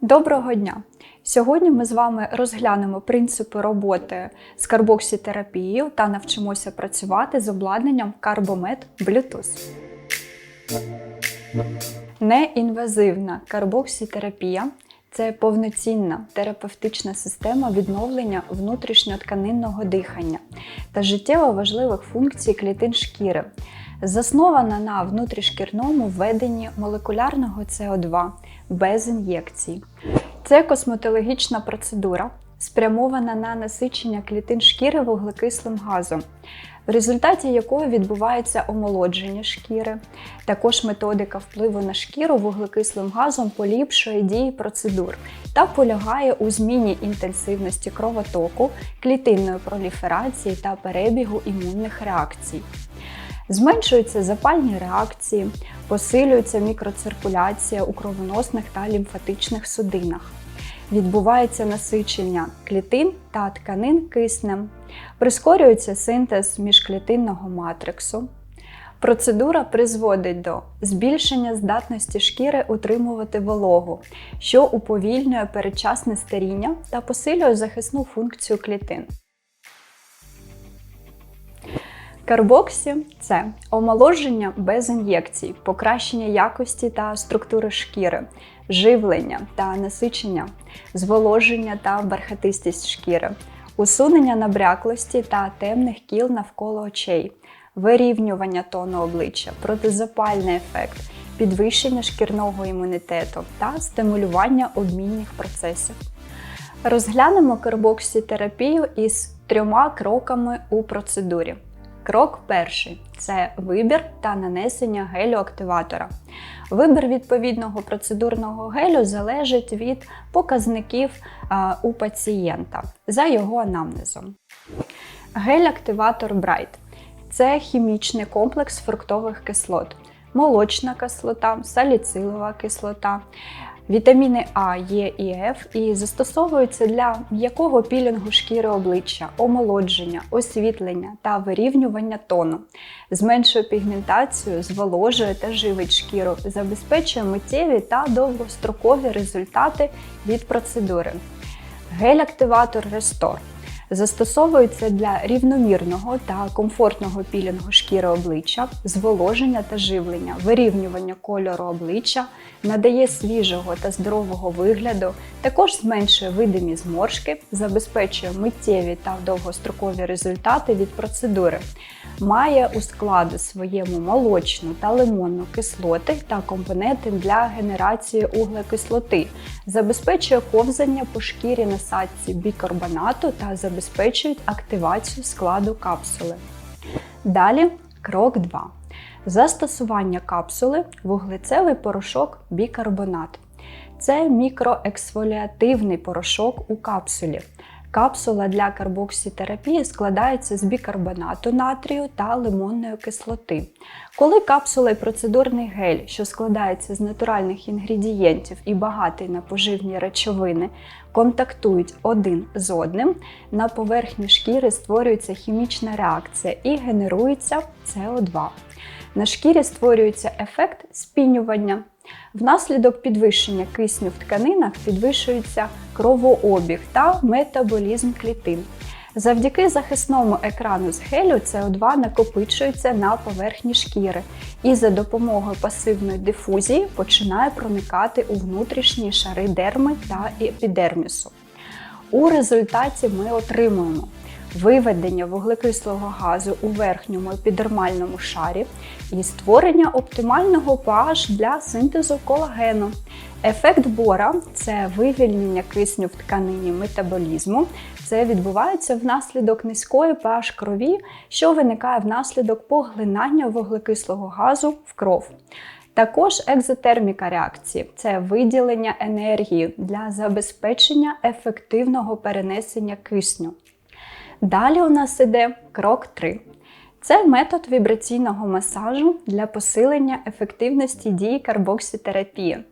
Доброго дня! Сьогодні ми з вами розглянемо принципи роботи з карбоксітерапією та навчимося працювати з обладнанням Карбомет Bluetooth. Неінвазивна карбоксітерапія це повноцінна терапевтична система відновлення внутрішньотканинного дихання та життєво важливих функцій клітин шкіри, заснована на внутрішкірному введенні молекулярного СО2 без ін'єкцій. Це косметологічна процедура, спрямована на насичення клітин шкіри вуглекислим газом, в результаті якої відбувається омолодження шкіри. Також методика впливу на шкіру вуглекислим газом поліпшує дії процедур та полягає у зміні інтенсивності кровотоку, клітинної проліферації та перебігу імунних реакцій. Зменшуються запальні реакції, посилюється мікроциркуляція у кровоносних та лімфатичних судинах. Відбувається насичення клітин та тканин киснем, прискорюється синтез міжклітинного матриксу. Процедура призводить до збільшення здатності шкіри утримувати вологу, що уповільнює передчасне старіння та посилює захисну функцію клітин. Карбоксі це омоложення без ін'єкцій, покращення якості та структури шкіри, живлення та насичення, зволоження та бархатистість шкіри, усунення набряклості та темних кіл навколо очей, вирівнювання тону обличчя, протизапальний ефект, підвищення шкірного імунітету та стимулювання обмінних процесів. Розглянемо карбоксітерапію із трьома кроками у процедурі. Крок перший це вибір та нанесення гелю-активатора. Вибір відповідного процедурного гелю залежить від показників у пацієнта за його анамнезом. Гель-активатор Bright це хімічний комплекс фруктових кислот, молочна кислота, саліцилова кислота. Вітаміни А, Е і Ф і застосовуються для м'якого пілінгу шкіри обличчя, омолодження, освітлення та вирівнювання тону, зменшує пігментацію, зволожує та живить шкіру, забезпечує миттєві та довгострокові результати від процедури. Гель-активатор Restore Застосовується для рівномірного та комфортного пілінгу шкіри обличчя, зволоження та живлення, вирівнювання кольору обличчя, надає свіжого та здорового вигляду, також зменшує видимі зморшки, забезпечує миттєві та довгострокові результати від процедури. Має у складу своєму молочну та лимонну кислоти та компоненти для генерації углекислоти, забезпечує ковзання по шкірі насадці бікарбонату та забезпечують активацію складу капсули. Далі крок 2. Застосування капсули вуглецевий порошок бікарбонат. Це мікроексфоліативний порошок у капсулі. Капсула для карбоксітерапії складається з бікарбонату натрію та лимонної кислоти. Коли капсула і процедурний гель, що складається з натуральних інгредієнтів і багатий на поживні речовини, контактують один з одним, на поверхні шкіри створюється хімічна реакція і генерується СО2. На шкірі створюється ефект спінювання. Внаслідок підвищення кисню в тканинах підвищується кровообіг та метаболізм клітин. Завдяки захисному екрану з гелю СО2 накопичується на поверхні шкіри і за допомогою пасивної дифузії починає проникати у внутрішні шари дерми та епідермісу. У результаті ми отримуємо виведення вуглекислого газу у верхньому епідермальному шарі і створення оптимального pH для синтезу колагену. Ефект бора це вивільнення кисню в тканині метаболізму. Це відбувається внаслідок низької pH крові, що виникає внаслідок поглинання вуглекислого газу в кров. Також екзотерміка реакції це виділення енергії для забезпечення ефективного перенесення кисню. Далі у нас іде крок 3. Це метод вібраційного масажу для посилення ефективності дії карбоксітерапії.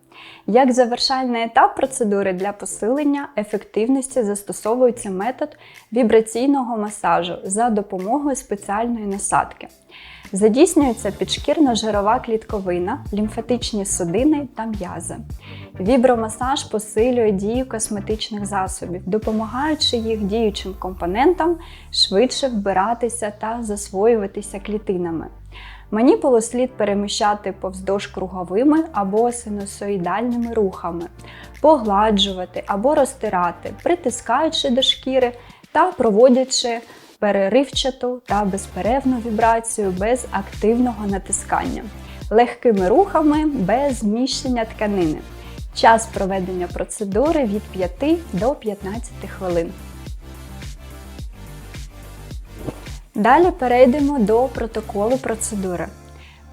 Як завершальний етап процедури для посилення ефективності застосовується метод вібраційного масажу за допомогою спеціальної насадки. Задійснюється підшкірно-жирова клітковина, лімфатичні судини та м'язи. Вібромасаж посилює дію косметичних засобів, допомагаючи їх діючим компонентам швидше вбиратися та засвоюватися клітинами. Маніпулу слід переміщати повздовж круговими або синусоїдальними рухами, погладжувати або розтирати, притискаючи до шкіри та проводячи переривчату та безперервну вібрацію без активного натискання, легкими рухами без зміщення тканини. Час проведення процедури від 5 до 15 хвилин. Далі перейдемо до протоколу процедури.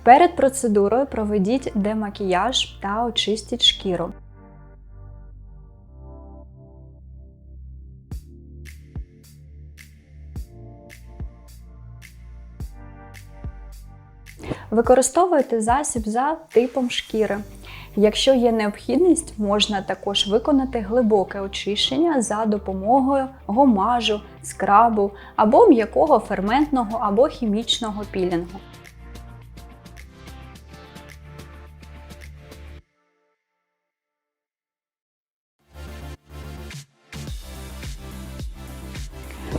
Перед процедурою проведіть демакіяж та очистіть шкіру. Використовуйте засіб за типом шкіри. Якщо є необхідність, можна також виконати глибоке очищення за допомогою гомажу, скрабу або м'якого ферментного або хімічного пілінгу.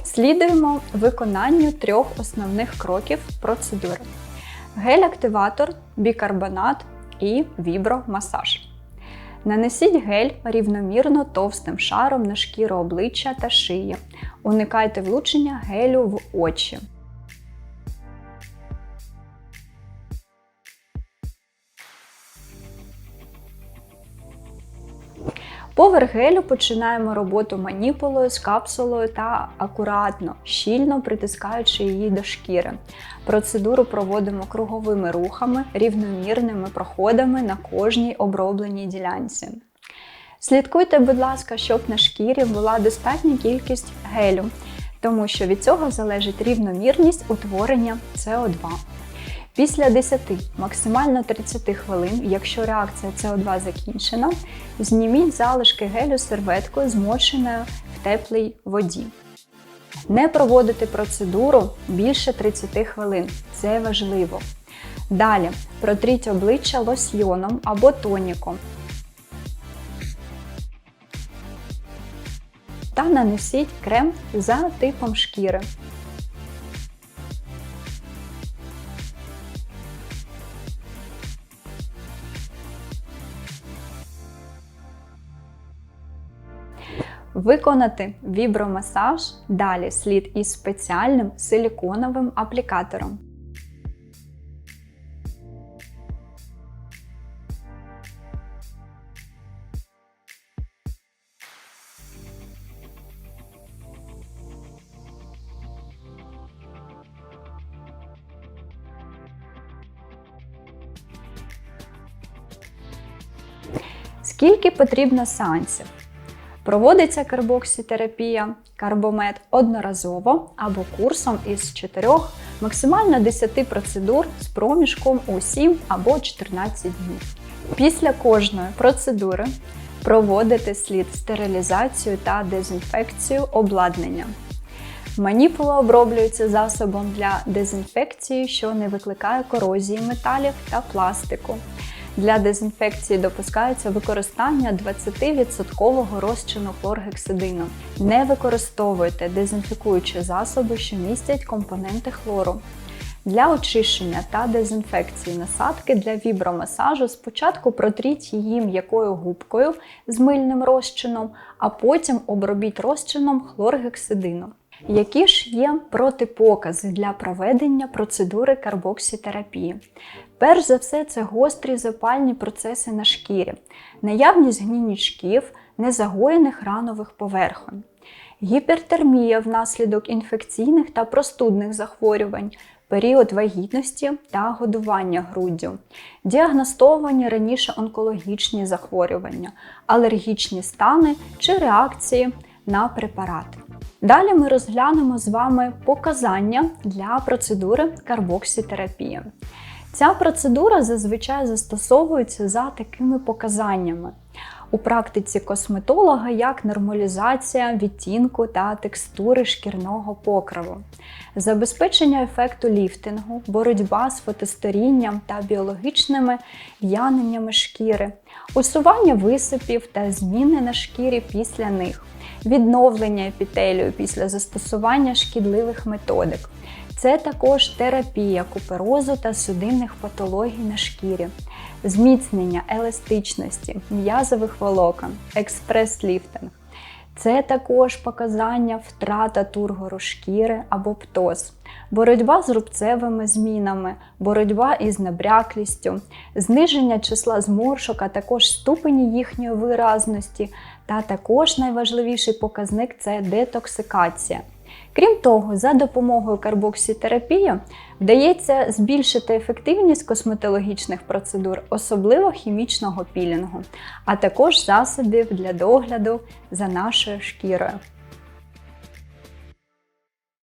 Слідуємо виконанню трьох основних кроків процедури: гель-активатор, бікарбонат і вібромасаж. Нанесіть гель рівномірно товстим шаром на шкіру обличчя та шиї. Уникайте влучення гелю в очі. Поверх гелю починаємо роботу маніпулою з капсулою та акуратно, щільно притискаючи її до шкіри. Процедуру проводимо круговими рухами, рівномірними проходами на кожній обробленій ділянці. Слідкуйте, будь ласка, щоб на шкірі була достатня кількість гелю, тому що від цього залежить рівномірність утворення СО2. Після 10, максимально 30 хвилин, якщо реакція СО2 закінчена, зніміть залишки гелю серветкою, змоченою в теплій воді. Не проводити процедуру більше 30 хвилин. Це важливо. Далі протріть обличчя лосьйоном або тоніком. Та нанесіть крем за типом шкіри. Виконати вібромасаж далі слід із спеціальним силіконовим аплікатором. Скільки потрібно сеансів? Проводиться карбоксітерапія, карбомет одноразово або курсом із 4, максимально 10 процедур з проміжком у 7 або 14 днів. Після кожної процедури проводити слід стерилізацію та дезінфекцію обладнання. Маніпула оброблюється засобом для дезінфекції, що не викликає корозії металів та пластику. Для дезінфекції допускається використання 20% розчину хлоргексидину. Не використовуйте дезінфікуючі засоби, що містять компоненти хлору. Для очищення та дезінфекції насадки для вібромасажу спочатку протріть її м'якою губкою з мильним розчином, а потім обробіть розчином хлоргексидину. Які ж є протипокази для проведення процедури карбоксітерапії? Перш за все, це гострі запальні процеси на шкірі, наявність гнійничків, незагоєних ранових поверхонь, гіпертермія внаслідок інфекційних та простудних захворювань, період вагітності та годування груддю, діагностовані раніше онкологічні захворювання, алергічні стани чи реакції на препарати. Далі ми розглянемо з вами показання для процедури карбоксітерапії. Ця процедура зазвичай застосовується за такими показаннями. У практиці косметолога як нормалізація відтінку та текстури шкірного покриву, забезпечення ефекту ліфтингу, боротьба з фотосторінням та біологічними в'яненнями шкіри, усування висипів та зміни на шкірі після них, відновлення епітелію після застосування шкідливих методик. Це також терапія куперозу та судинних патологій на шкірі, зміцнення еластичності, м'язових волокон, експрес-ліфтинг. Це також показання втрата тургору шкіри або птоз, боротьба з рубцевими змінами, боротьба із набряклістю, зниження числа зморшок, а також ступені їхньої виразності, та також найважливіший показник це детоксикація. Крім того, за допомогою карбоксітерапії вдається збільшити ефективність косметологічних процедур, особливо хімічного пілінгу, а також засобів для догляду за нашою шкірою.